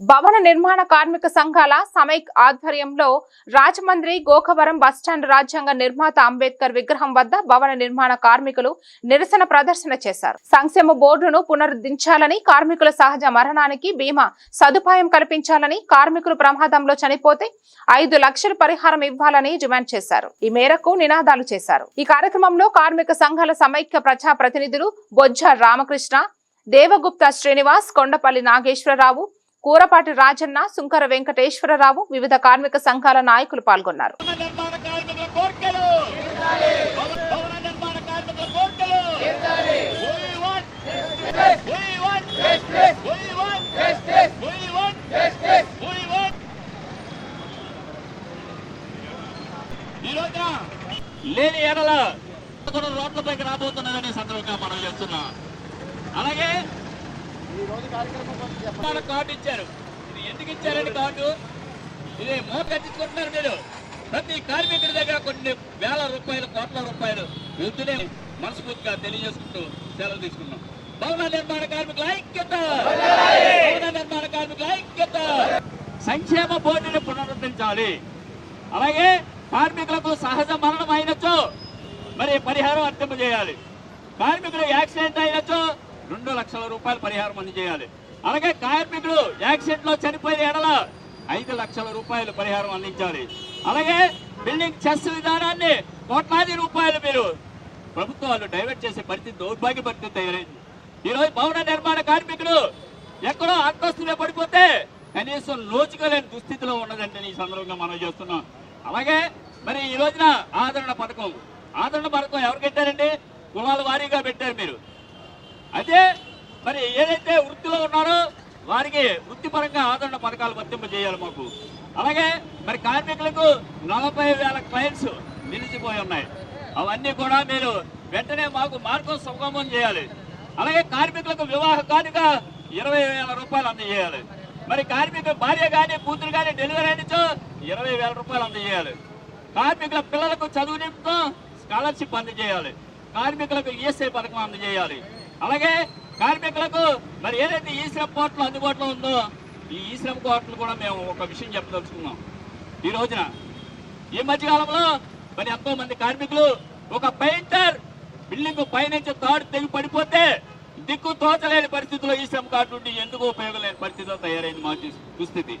భవన నిర్మాణ కార్మిక సంఘాల సమైక్ ఆధ్వర్యంలో రాజమండ్రి గోకవరం బస్టాండ్ రాజ్యాంగ నిర్మాత అంబేద్కర్ విగ్రహం వద్ద భవన నిర్మాణ కార్మికులు నిరసన ప్రదర్శన చేశారు. సంక్షేమ బోర్డును పునరుద్ధరించాలని కార్మికుల సహజ మరణానికి బీమా సదుపాయం కల్పించాలని కార్మికులు ప్రమాదంలో చనిపోతే ఐదు లక్షల పరిహారం ఇవ్వాలని డిమాండ్ చేశారు. ఈ మేరకు నినాదాలు చేశారు. ఈ కార్యక్రమంలో కార్మిక సంఘాల సమైక్య ప్రజా ప్రతినిధులు బొజ్జ రామకృష్ణ దేవగుప్త శ్రీనివాస్ కొండపల్లి నాగేశ్వరరావు కూరపాటి రాజన్న సుంకర వెంకటేశ్వరరావు వివిధ కార్మిక సంఘాల నాయకులు పాల్గొన్నారు. లేని ఏడల రోడ్లపైకి రాబోతున్నదని సందర్భంగా మనం చేస్తున్నాం అలాగే మన కార్డు ఇచ్చారు. ఇది ఎందుకు ఇచ్చారని కార్డు? ఇది మోత మీరు. ప్రతి కార్మికుడి దగ్గర కొన్ని వేల రూపాయలు కోట్ల రూపాయలు వెళ్తూనే మనస్ఫూర్తిగా తెలియజేసుకుంటూ సెలవు తీసుకున్నాం. భవన నిర్మాణ కార్మికుల ఐక్యత! భవన నిర్మాణ కార్మికుల ఐక్యత! సంక్షేమ బోర్డుని పునరుద్ధరించాలి. అలాగే కార్మికులకు సహజ మరణం అయినచ్చు మరి పరిహారం వర్తింపజేయాలి కార్మికులు యాక్సిడెంట్ అయినచ్చు రెండు లక్షల రూపాయలు పరిహారం అందజేయాలి అలాగే కార్మికులు యాక్సిడెంట్లో చనిపోయిన ఎడల ఐదు లక్షల రూపాయలు పరిహారం అందించాలి. అలాగే బిల్డింగ్ చెస్ విధానాన్ని కోట్లాది రూపాయలు మీరు ప్రభుత్వాలు డైవర్ట్ చేసే పరిస్థితి దౌర్భాగ్య పరిస్థితి తయారైంది. ఈరోజు భవన నిర్మాణ కార్మికులు ఎక్కడో అంతస్తులో పడిపోతే కనీసం లోచుకోలేని దుస్థితిలో ఉన్నదండి ఈ సందర్భంగా మనం చేస్తున్నాం. అలాగే మరి ఈ రోజున ఆదరణ పథకం ఆదరణ పథకం ఎవరు పెట్టారండి కులాల వారీగా పెట్టారు మీరు. అయితే మరి ఏదైతే వృత్తిలో ఉన్నారో వారికి వృత్తిపరంగా ఆదరణ పథకాలు వర్తింపజేయాలి మాకు. అలాగే మరి కార్మికులకు నలభై వేల క్లయింట్స్ నిలిచిపోయి ఉన్నాయి. అవన్నీ కూడా మీరు వెంటనే మాకు మార్గం సుగమం చేయాలి. అలాగే కార్మికులకు వివాహ కానుక ఇరవై వేల రూపాయలు అందజేయాలి. మరి కార్మికుల భార్య కానీ కూతురు కానీ డెలివరీ అయినచో ఇరవై వేల రూపాయలు అందజేయాలి. కార్మికుల పిల్లలకు చదువు నిమిత్తం స్కాలర్షిప్ అందజేయాలి. కార్మికులకు ఈఎస్ఐ పథకం అందజేయాలి. అలాగే కార్మికులకు మరి ఏదైతే ఈ శ్రమ్ పోర్టల్ అందుబాటులో ఉందో ఈ ఈ శ్రమ్ పోర్టల్ కూడా మేము ఒక విషయం చెప్పదలుచుకున్నాం. ఈ రోజున ఈ మధ్యకాలంలో మరి ఎంతో మంది కార్మికులు ఒక పెయింటర్ బిల్డింగ్ పైనుంచి తాడు తెగి పడిపోతే దిక్కు తోచలేని పరిస్థితిలో ఈ శ్రమ్ కార్డు నుండి ఎందుకు ఉపయోగం లేని పరిస్థితిలో తయారైంది మా దుస్థితి.